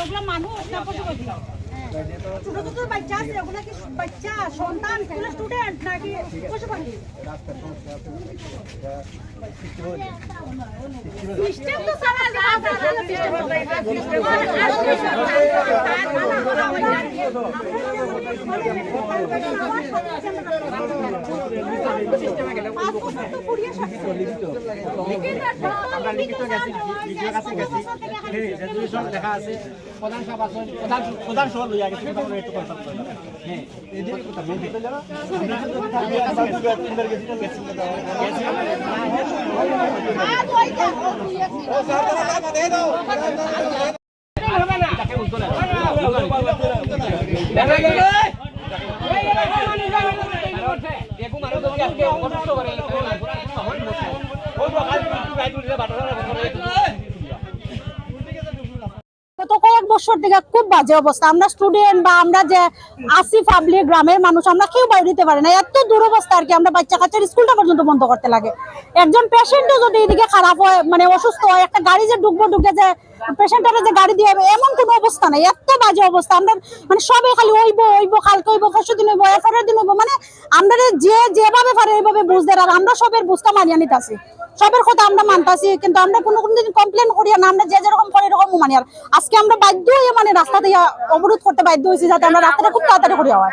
ওগুলো মানুষ না পশু পাখি। ছোট ছোট বাচ্চা আছে ওগুলো কি বাচ্চা সন্তান এগুলো স্টুডেন্ট নাকি পশু পাখি? সিস্টেম তো সারা লেখা আছে। প্রধান আছেন প্রধান প্রধান সহ লইয়া গেছে কথা একটু কথা বলতে। হ্যাঁ এদিকে কথা মেন দিতে যাও কয়েক বছর থেকে খুব বাজে অবস্থা। আমরা স্টুডেন্ট বা আমরা যে আসি পাবলিক গ্রামের মানুষ, আমরা কেউ বাইরে দিতে পারি না। এত দুরবস্থা আর কি, আমরা বাচ্চা কাচ্চার স্কুলটা পর্যন্ত বন্ধ করতে লাগে। একজন পেশেন্টও যদি এদিকে খারাপ হয় মানে অসুস্থ হয়, একটা গাড়ি যে ঢুকবো ঢুকে যে পেশেন্টের যে গাড়ি দিয়ে এমন কোনো অবস্থা নাই। এত বাজে অবস্থা। আমরা মানে সবে খালি ওইব ওইব, কালকে ওইব, পরশু দিন হইব এরপরের দিন হইব মানে আমরা যে যেভাবে পারে এইভাবে বুঝতে আর আমরা সবের বুঝতে মানিয়ে নিতেছি সবের কথা আমরা মানতাছি কিন্তু আমরা কোনো কোনো দিন কমপ্লেন করি না আমরা যে যেরকম করে এরকম মানি। আর আজকে আমরা বাধ্য হয়ে মানে রাস্তা দিয়ে অবরোধ করতে বাধ্য হয়েছি যাতে আমরা রাস্তাটা খুব তাড়াতাড়ি করে হয়।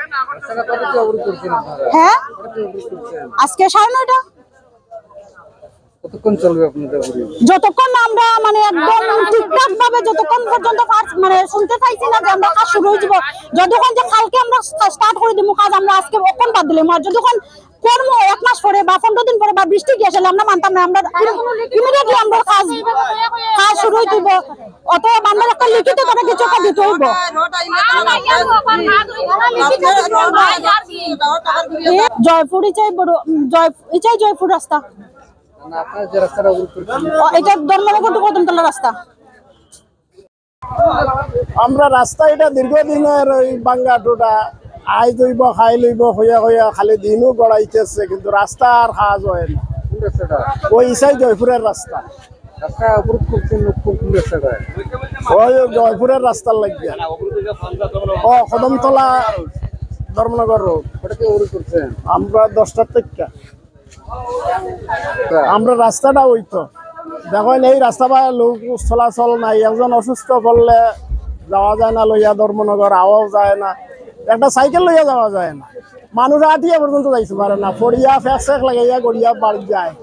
হ্যাঁ? আজকে সাড়ে নয়টা। কতক্ষণ চলবে আপনাদের যতক্ষণ আমরা মানে একদম ঠিকঠাক ভাবে যতক্ষণ পর্যন্ত ফার্স্ট মানে শুনতে চাইছি না যে আমরা কাজ শুরু হয়ে যাব যতক্ষণ যে কালকে আমরা স্টার্ট করে দিব কাজ আমরা আজকে অক্ষণ বাদ দিলাম। আর যতক্ষণ কর্ম এক মাস পরে বা পনেরো দিন পরে বা বৃষ্টি গিয়ে আসলে আমরা মানতাম না আমরা ইমিডিয়েটলি আমরা কাজ কাজ শুরু হয়ে দিব অতএব আমরা একটা লিখিত করে কিছু একটা দিতে হইব জয়পুর ইচাই বড় জয় ইচাই জয়পুর রাস্তা। এটা ধর্মনগর টু কদমতলা রাস্তা। আমরা রাস্তা এটা দীর্ঘদিনের ওই বাঙ্গা টোটা আই লইব খাই লইব হইয়া হইয়া খালি দিনও গড়াইতেছে কিন্তু রাস্তা আর কাজ হয় না। ওই ইসাই জয়পুরের রাস্তা ওই জয়পুরের রাস্তার লাগিয়া। ও কদমতলা ধর্মনগর রোড আমরা দশটার থেকে। আমরা রাস্তাটা ওই তো। দেখেন এই রাস্তা বা লোক চলাচল নাই। একজন অসুস্থ পড়লে যাওয়া যায় না লইয়া ধর্মনগর আওয়াও যায় না। একটা সাইকেল লইয়া যাওয়া যায় না। মানুষ আটিয়া পর্যন্ত যাইতে পারে না। পড়িয়া ফেক ফেক লাগাইয়া গড়িয়া বাড়ি যায়।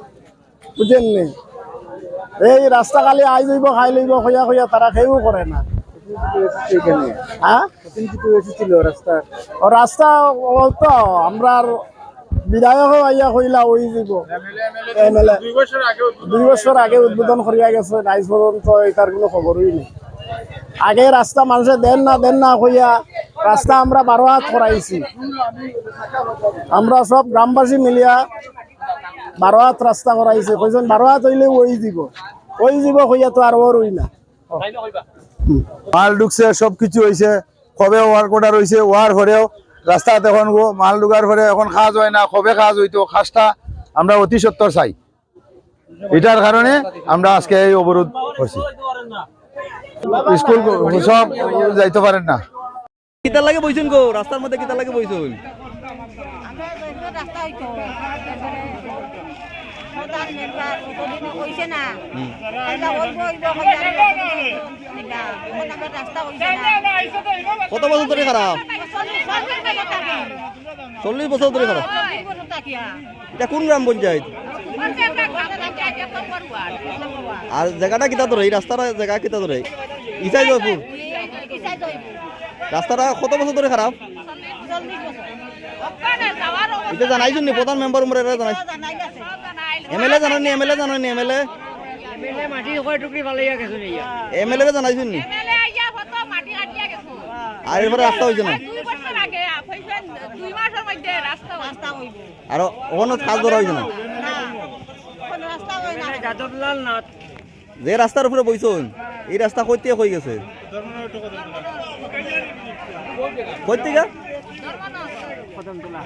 বুঝেন নি? এই রাস্তা খালি আই লইব, খাই লইব হইয়া হইয়া তারা খেয়েও করে না। হ্যাঁ? আমরা আইয়া দুই আগে উদ্বোধন গেছে কোনো নেই। আগে রাস্তা মানুষে দেন না দেন না কইয়া রাস্তা আমরা বারো হাত করাইছি আমরা সব গ্রামবাসী মিলিয়া বারো হাত রাস্তা করাইছে কইছেন বারো হাত হইলে ওই দিব। ওই দিব কইয়া তো আর ওর না। মাল ঢুকছে সব কিছু হয়েছে কবে ওয়ার কোটার হয়েছে ওয়ার হরেও রাস্তাতে এখন মাল ঢুকার পরে এখন কাজ হয় না, কবে কাজ হইতো, কাজটা আমরা অতি সত্তর চাই। এটার কারণে আমরা আজকে এই অবরোধ করছি। স্কুল, সব যাইতে পারেন না। কিতা লাগে বইছুন গো রাস্তার মধ্যে কিতা লাগে বইছুন কত বছর ধরে খারাপ চল্লিশ বছর ধরে খারাপ এটা কোন গ্রাম পঞ্চায়েত? আর জায়গাটা কিতা ধরে এই রাস্তাটা জায়গা কিতা ধরে ইসাই জয়পুর রাস্তাটা কত বছর ধরে খারাপ? এটা জানাইছুন নি প্রধান মেম্বার উমরে এটা জানাই এমএলএ জানানি এমএলএ জানানি এমএলএ এমএলএ জানাইছুন নি? আর এরপরে রাস্তা হয়েছে না আর ওখানে কাজ ধরা হয়েছে না যে রাস্তার উপরে বইছুন এই রাস্তা কইতে হয়ে গেছে? কইতে তোলা